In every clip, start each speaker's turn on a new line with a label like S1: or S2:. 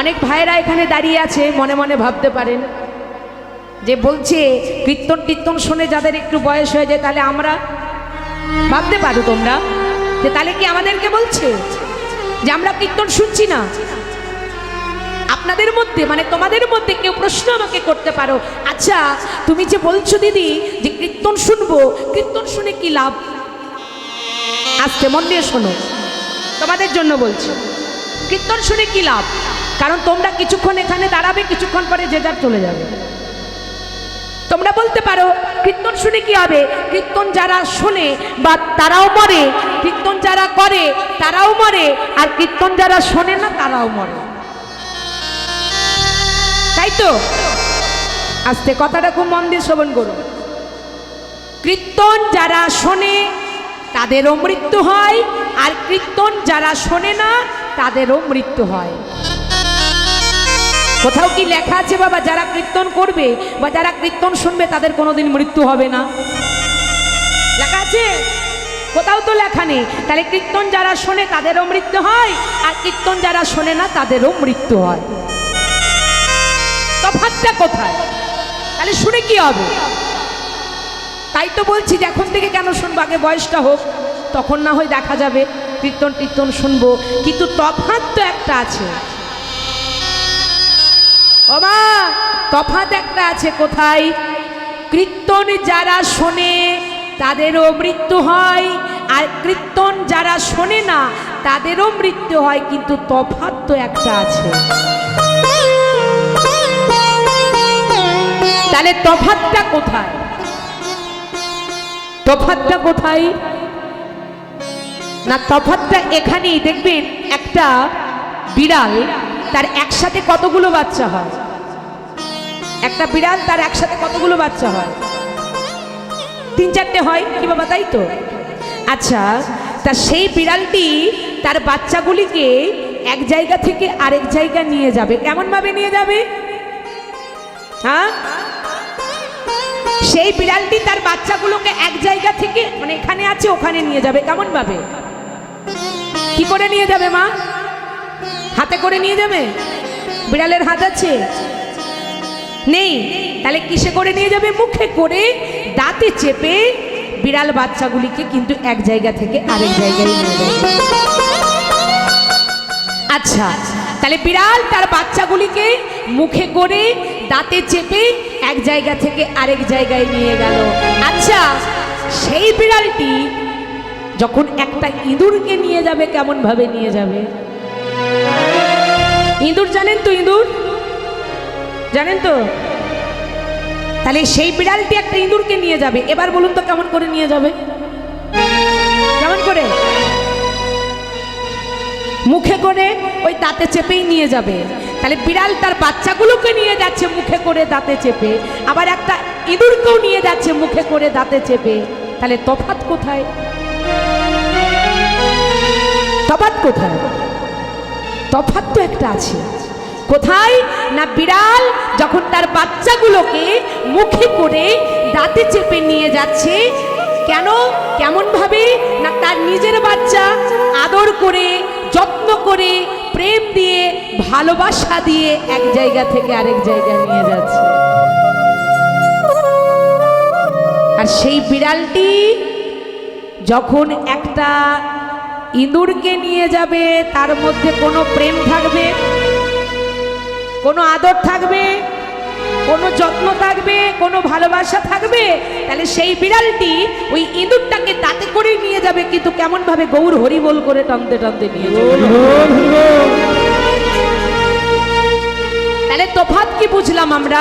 S1: অনেক ভাইয়েরা এখানে দাঁড়িয়ে আছে মনে মনে ভাবতে পারেন যে বলছে কীর্তন টীর্তন শুনে যাদের একটু বয়স হয়ে যায় তাহলে আমরা ভাবতে পারো তোমরা যে তাহলে কি আমাদেরকে বলছে যে আমরা কীর্তন শুনছি না আপনাদের মধ্যে মানে তোমাদের মধ্যে কেউ প্রশ্ন আমাকে করতে পারো আচ্ছা তুমি যে বলছো দিদি যে কীর্তন শুনবো কীর্তন শুনে কি লাভ আজকে মন দিয়ে শোনো তোমাদের জন্য বলছি কীর্তন শুনে কি লাভ কারণ তোমরা কিছুক্ষণ এখানে দাঁড়াবে কিছুক্ষণ পরে যে যার চলে যাবে তোমরা বলতে পারো কীর্তন শুনে কি হবে কীর্তন যারা শোনে বা তারাও মরে কীর্তন যারা করে তারাও মরে আর কীর্তন যারা শোনে না তারাও মরে তাই তো আস্তে কথাটা খুব মন দিয়ে শ্রবণ করুন কীর্তন যারা শোনে তাদেরও মৃত্যু হয় আর কীর্তন যারা শোনে না তাদেরও মৃত্যু হয় কোথাও কি লেখা আছে বাবা যারা কীর্তন করবে বা যারা কীর্তন শুনবে তাদের কোনোদিন মৃত্যু হবে না লেখা আছে কোথাও তো লেখা নেই তাহলে কীর্তন যারা শোনে তাদেরও মৃত্যু হয় আর কীর্তন যারা শোনে না তাদেরও মৃত্যু হয় তফাতটা কোথায় তাহলে শুনে কি হবে তাই তো বলছি যে এখন থেকে কেন শুনবো আগে বয়সটা হোক তখন না হয় দেখা যাবে কীর্তন টীর্তন শুনবো কিন্তু তফাত তো একটা আছে বাবা তফাত একটা আছে কোথায় কীর্তন যারা শোনে তাদেরও মৃত্যু হয় আর কীর্তন যারা শোনে না তাদেরও মৃত্যু হয় কিন্তু তফাত তো একটা আছে তাহলে তফাতটা কোথায় তফাতটা কোথায় না তফাতটা এখানেই দেখবেন একটা বিড়াল তার একসাথে কতগুলো বাচ্চা হয় একটা বিড়াল তার একসাথে কতগুলো বাচ্চা হয় তিন চারটে হয় কি বাবা তাই তো আচ্ছা তা সেই বিড়ালটি তার বাচ্চাগুলিকে এক জায়গা থেকে আরেক জায়গা নিয়ে যাবে কেমনভাবে নিয়ে যাবে হ্যাঁ সেই বিড়ালটি তার বাচ্চাগুলোকে এক জায়গা থেকে মানে এখানে আছে ওখানে নিয়ে যাবে কেমনভাবে কি করে নিয়ে যাবে মা হাতে করে নিয়ে যাবে বিড়ালের হাত আছে নেই তাহলে কিসে করে নিয়ে যাবে মুখে করে দাঁতে চেপে বিড়াল বাচ্চাগুলিকে কিন্তু এক জায়গা থেকে আরেক জায়গায় নিয়ে যাবে আচ্ছা তাহলে বিড়াল তার বাচ্চাগুলিকে মুখে করে দাঁতে চেপে এক জায়গা থেকে আরেক জায়গায় নিয়ে গেল আচ্ছা সেই বিড়ালটি যখন একটা ইঁদুরকে নিয়ে যাবে কেমনভাবে নিয়ে যাবে ইঁদুর জানেন তো ইঁদুর জানেন তো তাহলে সেই বিড়ালটি একটা ইঁদুরকে নিয়ে যাবে এবার বলুন তো কেমন করে নিয়ে যাবে কেমন করে মুখে করে ওই দাঁতে চেপেই নিয়ে যাবে তাহলে বিড়াল তার বাচ্চাগুলোকে নিয়ে যাচ্ছে মুখে করে দাঁতে চেপে আবার একটা ইঁদুরকেও নিয়ে যাচ্ছে মুখে করে দাঁতে চেপে তাহলে তফাত কোথায় তফাত কোথায় তফাৎ তো একটা আছে কোথায় না বিড়াল যখন তার বাচ্চাগুলোকে মুখে করে দাঁতে চেপে নিয়ে যাচ্ছে কেন কেমনভাবে না তার নিজের বাচ্চা আদর করে যত্ন করে প্রেম দিয়ে ভালোবাসা দিয়ে এক জায়গা থেকে আরেক জায়গা নিয়ে যাচ্ছে আর সেই বিড়ালটি যখন একটা ইঁদুরকে নিয়ে যাবে তার মধ্যে কোনো প্রেম থাকবে কোনো আদর থাকবে কোনো যত্ন থাকবে কোনো ভালোবাসা থাকবে তাহলে সেই বিড়ালটি ওই ইঁদুরটাকে তাতে করে নিয়ে যাবে কিন্তু কেমনভাবে গৌর হরিবোল করে টানতে টানতে নিয়ে যাবে তাহলে তোফাত কি বুঝলাম আমরা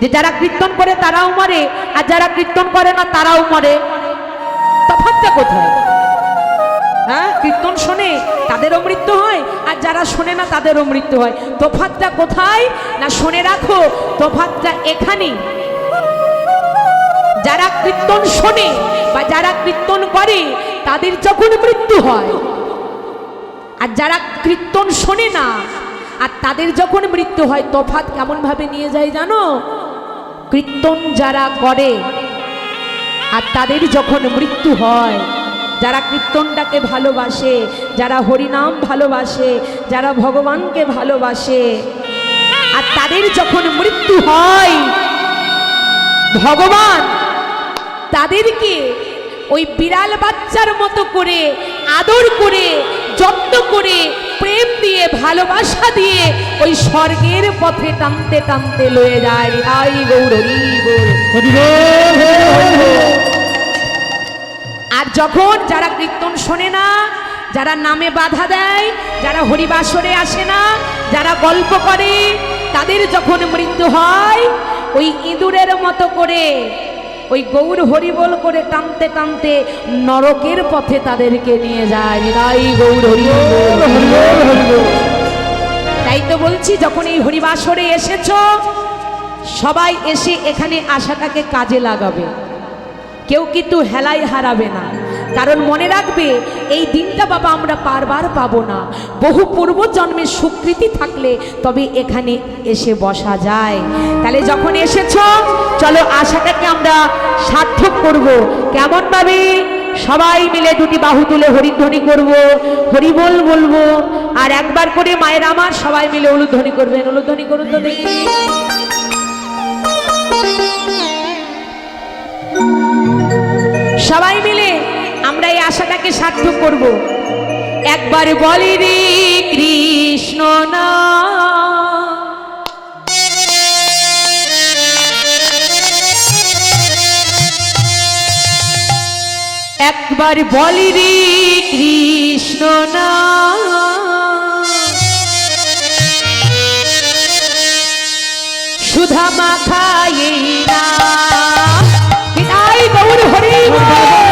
S1: যে যারা কীর্তন করে তারাও মরে আর যারা কীর্তন করে না তারাও মরে তফাতটা কোথায় শোনে তাদেরও মৃত্যু হয় আর যারা শোনে না তাদেরও মৃত্যু হয় তফাতটা কোথায় না শুনে রাখো তফাতটা এখানে যারা কীর্তন শোনে বা যারা কীর্তন করে তাদের যখন মৃত্যু হয় আর যারা কীর্তন শোনে না আর তাদের যখন মৃত্যু হয় তফাত কেমনভাবে নিয়ে যায় জানো কীর্তন যারা করে আর তাদের যখন মৃত্যু হয় যারা কীর্তনটাকে ভালোবাসে যারা হরিনাম ভালোবাসে যারা ভগবানকে ভালোবাসে আর তাদের যখন মৃত্যু হয় ভগবান তাদেরকে ওই বিড়াল বাচ্চার মতো করে আদর করে যত্ন করে প্রেম দিয়ে ভালোবাসা দিয়ে ওই স্বর্গের পথে টানতে টানতে লয়ে যায় আই গৌরী গৌর আর যখন যারা কীর্তন শোনে না যারা নামে বাধা দেয় যারা হরিবাসরে আসে না যারা গল্প করে তাদের যখন মৃত্যু হয় ওই ইঁদুরের মতো করে ওই গৌর হরিবল করে টানতে টানতে নরকের পথে তাদেরকে নিয়ে যায় গৌর তাই তো বলছি যখন এই হরিবাসরে এসেছ সবাই এসে এখানে আশাটাকে কাজে লাগাবে কেউ কিন্তু হেলাই হারাবে না কারণ মনে রাখবে এই দিনটা বাবা আমরা বারবার পাবো না বহু পূর্ব জন্মের স্বীকৃতি থাকলে তবে এখানে এসে বসা যায় তাহলে যখন এসেছ চলো আশাটাকে আমরা সার্থক করব কেমনভাবে সবাই মিলে দুটি বাহু তুলে হরিধ্বনি করব হরিবোল বলবো আর একবার করে মায়ের আমার সবাই মিলে উলুধ্বনি করবেন উলুধ্বনি করুন তো দেখি সবাই মিলে আমরা এই আশাটাকে সার্থক করব একবার বলি রে কৃষ্ণ না একবার বলি রে কৃষ্ণ না সুধা মাথায় না হরি হরি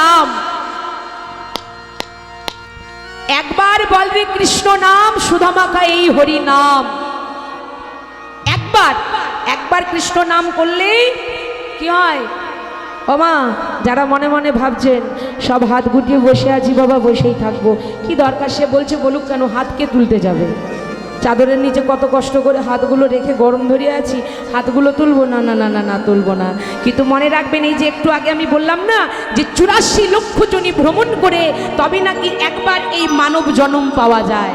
S1: নাম একবার বলবে কৃষ্ণ নাম সুধামাখা এই হরি নাম একবার একবার কৃষ্ণ নাম করলেই কি হয় ও মা যারা মনে মনে ভাবছেন সব হাত গুটিয়ে বসে আছি বাবা বসেই থাকবো কি দরকার সে বলছে বলুক কেন হাতকে তুলতে যাবে চাদরের নিচে কত কষ্ট করে হাতগুলো রেখে গরম ধরিয়ে আছি হাতগুলো তুলবো না না না না না তুলবো না কিন্তু মনে রাখবেন এই যে একটু আগে আমি বললাম না যে চুরাশি লক্ষ জনী ভ্রমণ করে তবে নাকি একবার এই মানব জনম পাওয়া যায়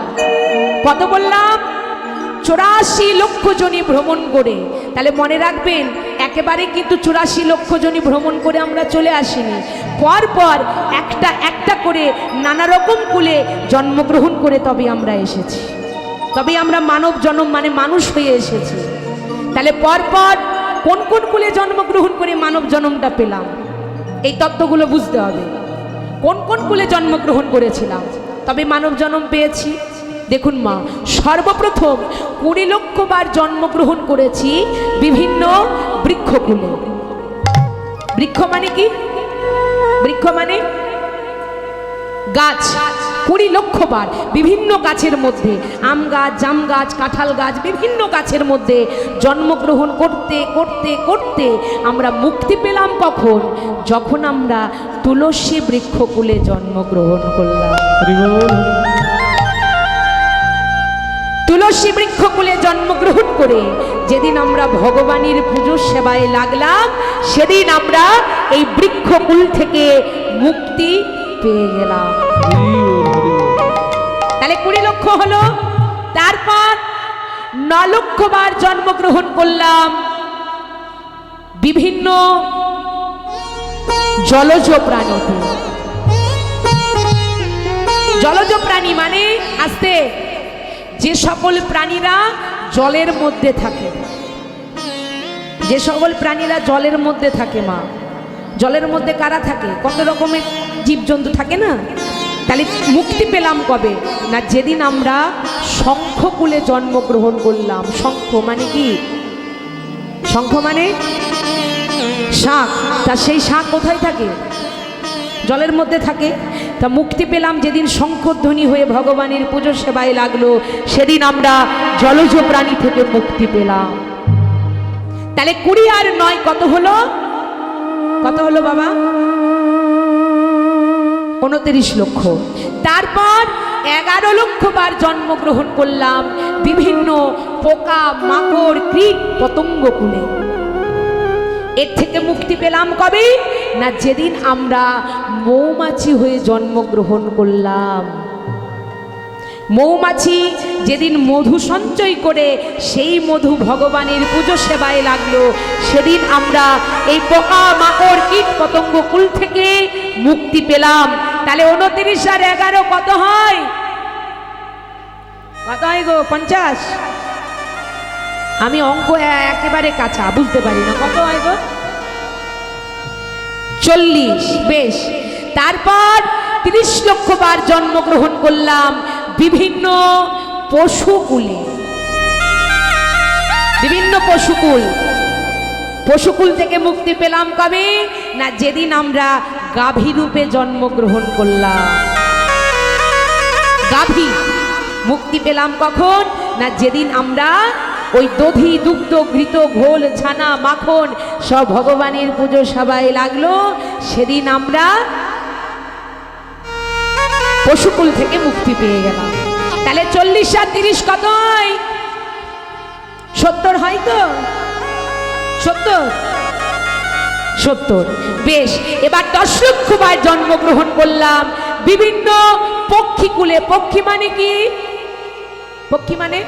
S1: কত বললাম চুরাশি লক্ষ জনী ভ্রমণ করে তাহলে মনে রাখবেন একেবারে কিন্তু চুরাশি লক্ষ জনী ভ্রমণ করে আমরা চলে আসিনি পরপর একটা একটা করে নানা রকম কুলে জন্মগ্রহণ করে তবে আমরা এসেছি তবেই আমরা মানব জন্ম মানে মানুষ হয়ে এসেছি তাহলে পরপর কোন কোন কুলে জন্মগ্রহণ করে মানব জন্মটা পেলাম এই তত্ত্বগুলো বুঝতে হবে কোন কোন কুলে জন্মগ্রহণ করেছিলাম তবে মানব জন্ম পেয়েছি দেখুন মা সর্বপ্রথম কুড়ি লক্ষ বার জন্মগ্রহণ করেছি বিভিন্ন বৃক্ষকুলে বৃক্ষ মানে কি বৃক্ষ মানে গাছ কুড়ি লক্ষ বার বিভিন্ন গাছের মধ্যে আম গাছ জাম গাছ কাঁঠাল গাছ বিভিন্ন গাছের মধ্যে জন্মগ্রহণ করতে করতে করতে আমরা মুক্তি পেলাম কখন যখন আমরা তুলসী বৃক্ষকুলে জন্মগ্রহণ করলাম তুলসী বৃক্ষকুলে জন্মগ্রহণ করে যেদিন আমরা ভগবানের পুজোর সেবায় লাগলাম সেদিন আমরা এই বৃক্ষকুল থেকে মুক্তি পেয়ে গেলাম কুড়ি লক্ষ হলো তারপর ন লক্ষবার জন্মগ্রহণ করলাম বিভিন্ন জলজ প্রাণীতে জলজ প্রাণী মানে আসতে যে সকল প্রাণীরা জলের মধ্যে থাকে যে সকল প্রাণীরা জলের মধ্যে থাকে মা জলের মধ্যে কারা থাকে কত রকমের জীবজন্তু থাকে না তাহলে মুক্তি পেলাম কবে না যেদিন আমরা শঙ্খকুলে জন্মগ্রহণ করলাম শঙ্খ মানে কি শঙ্খ মানে শাঁখ তা সেই শাঁখ কোথায় থাকে জলের মধ্যে থাকে তা মুক্তি পেলাম যেদিন শঙ্করধ্বনি হয়ে ভগবানের পুজো সেবায় লাগলো সেদিন আমরা জলজ প্রাণী থেকে মুক্তি পেলাম তাহলে কুড়ি আর নয় কত হলো কত হলো বাবা উনত্রিশ লক্ষ তারপর এগারো লক্ষ বার জন্মগ্রহণ করলাম বিভিন্ন পোকা মাকড় কীট পতঙ্গ কুলে এর থেকে মুক্তি পেলাম কবে না যেদিন আমরা মৌমাছি হয়ে জন্মগ্রহণ করলাম মৌমাছি যেদিন মধু সঞ্চয় করে সেই মধু ভগবানের পুজো সেবায় লাগলো সেদিন আমরা এই পোকা মাকড় কীট পতঙ্গ কুল থেকে মুক্তি পেলাম তাহলে উনত্রিশ আর এগারো কত হয় কত হয় গো পঞ্চাশ আমি অঙ্ক একেবারে কাছা বুঝতে পারি না কত হয় গো চল্লিশ বেশ তারপর তিরিশ লক্ষ বার জন্মগ্রহণ করলাম বিভিন্ন পশুকুলে বিভিন্ন পশুকুল পশুকুল থেকে মুক্তি পেলাম কবে না যেদিন আমরা গাভী রূপে জন্মগ্রহণ করলাম গাভী মুক্তি পেলাম কখন না যেদিন আমরা ওই দধি দুগ্ধ ঘৃত ঘোল ছানা মাখন সব ভগবানের পুজো সবাই লাগলো সেদিন আমরা পশুকুল থেকে মুক্তি পেয়ে গেলাম তাহলে চল্লিশ আর তিরিশ কতই সত্তর হয় তো সত্তর সত্তর বেশ এবার দশ লক্ষবার জন্মগ্রহণ করলাম বিভিন্ন পক্ষীকুলে পক্ষী মানে কি পক্ষী মানে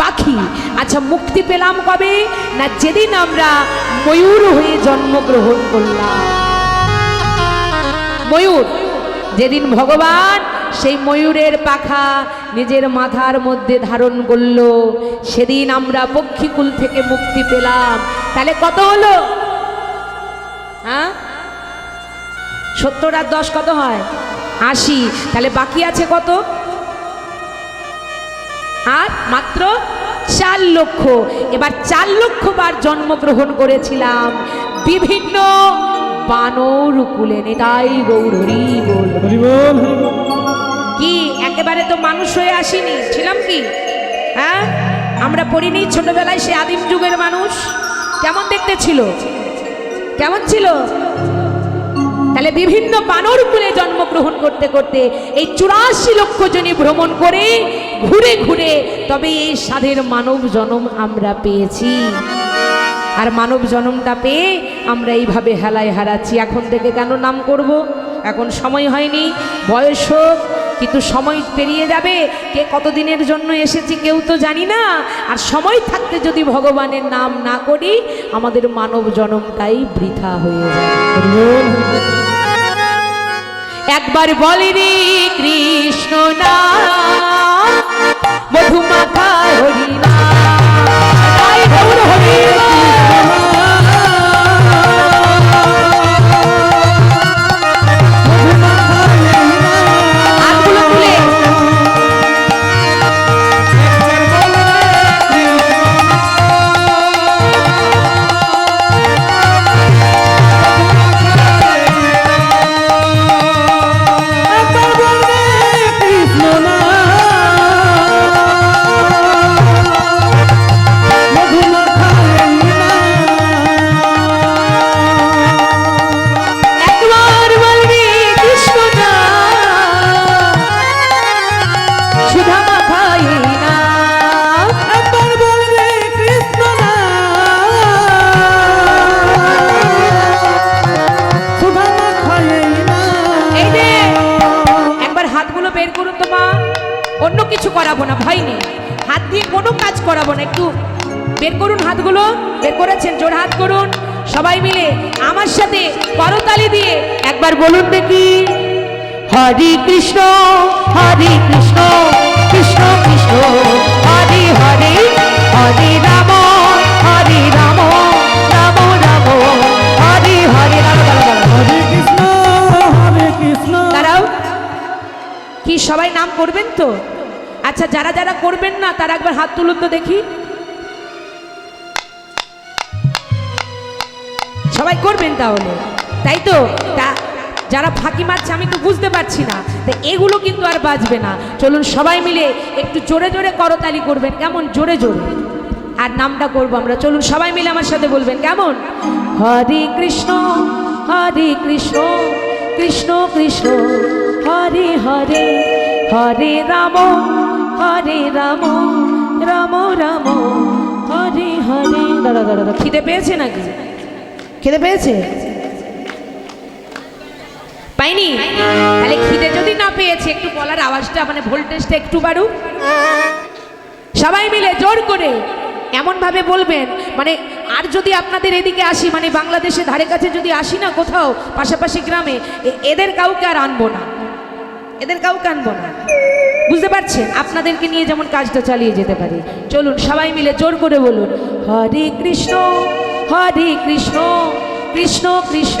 S1: পাখি আচ্ছা মুক্তি পেলাম কবে না যেদিন আমরা ময়ূর হয়ে জন্মগ্রহণ করলাম ময়ূর যেদিন ভগবান সেই ময়ূরের পাখা নিজের মাথার মধ্যে ধারণ করল সেদিন আমরা পক্ষীকুল থেকে মুক্তি পেলাম তাহলে কত হলো হ্যাঁ সত্তর আর দশ কত হয় আশি তাহলে বাকি আছে কত আর মাত্র চার লক্ষ এবার চার লক্ষ বার জন্মগ্রহণ করেছিলাম বিভিন্ন বানর কুলেন এটাই গৌর কি একেবারে তো মানুষ হয়ে আসিনি ছিলাম কি হ্যাঁ আমরা পড়িনি ছোটবেলায় সে আদিম যুগের মানুষ কেমন দেখতে ছিল কেমন ছিল তাহলে বিভিন্ন বানর কুলে জন্মগ্রহণ করতে করতে এই চুরাশি লক্ষ জনী ভ্রমণ করে ঘুরে ঘুরে তবে এই স্বাধীন মানব জনম আমরা পেয়েছি আর মানব জনমটা পেয়ে আমরা এইভাবে হেলায় হারাচ্ছি এখন থেকে কেন নাম করব এখন সময় হয়নি বয়স হোক কিন্তু সময় পেরিয়ে যাবে কে কতদিনের জন্য এসেছি কেউ তো জানি না আর সময় থাকতে যদি ভগবানের নাম না করি আমাদের মানব জনমটাই বৃথা হয়ে একবার বলিনি কৃষ্ণ না মধুমাখা হরিনা হরি কৃষ্ণ হরি কৃষ্ণ কৃষ্ণ কৃষ্ণ হরি হরি হরি রাম হরি রাম রাম রাম হরি হরি রাম হরি কৃষ্ণ হরে কৃষ্ণ দাঁড়াও কি সবাই নাম করবেন তো আচ্ছা যারা যারা করবেন না তারা একবার হাত তুলুন তো দেখি সবাই করবেন তাহলে তাই তো তা যারা ফাঁকি মারছে আমি তো বুঝতে পারছি না তো এগুলো কিন্তু আর বাঁচবে না চলুন সবাই মিলে একটু জোরে জোরে করতালি করবেন কেমন জোরে জোরে আর নামটা করবো আমরা চলুন সবাই মিলে আমার সাথে বলবেন কেমন হরে কৃষ্ণ হরে কৃষ্ণ কৃষ্ণ কৃষ্ণ হরে হরে হরে রাম হরে রাম রাম রাম হরে হরে দাদা দাদা খিদে পেয়েছে নাকি খিদে পেয়েছে পাইনি তাহলে খিদে যদি না পেয়েছে একটু বলার আওয়াজটা মানে ভোল্টেজটা একটু বাড়ুক সবাই মিলে জোর করে এমনভাবে বলবেন মানে আর যদি আপনাদের এদিকে আসি মানে বাংলাদেশে ধারে কাছে যদি আসি না কোথাও পাশাপাশি গ্রামে এদের কাউকে আর আনবো না এদের কাউকে আনবো না বুঝতে পারছেন আপনাদেরকে নিয়ে যেমন কাজটা চালিয়ে যেতে পারি চলুন সবাই মিলে জোর করে বলুন হরে কৃষ্ণ হরে কৃষ্ণ কৃষ্ণ কৃষ্ণ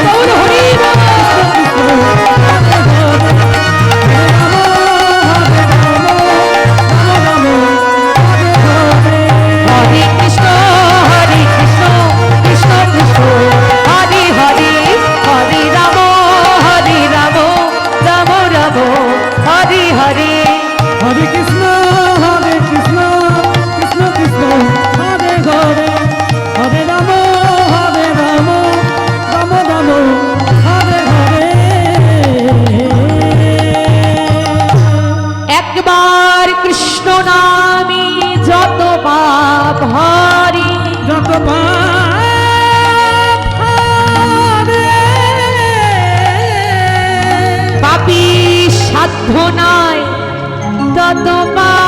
S1: সাধনায় তত পা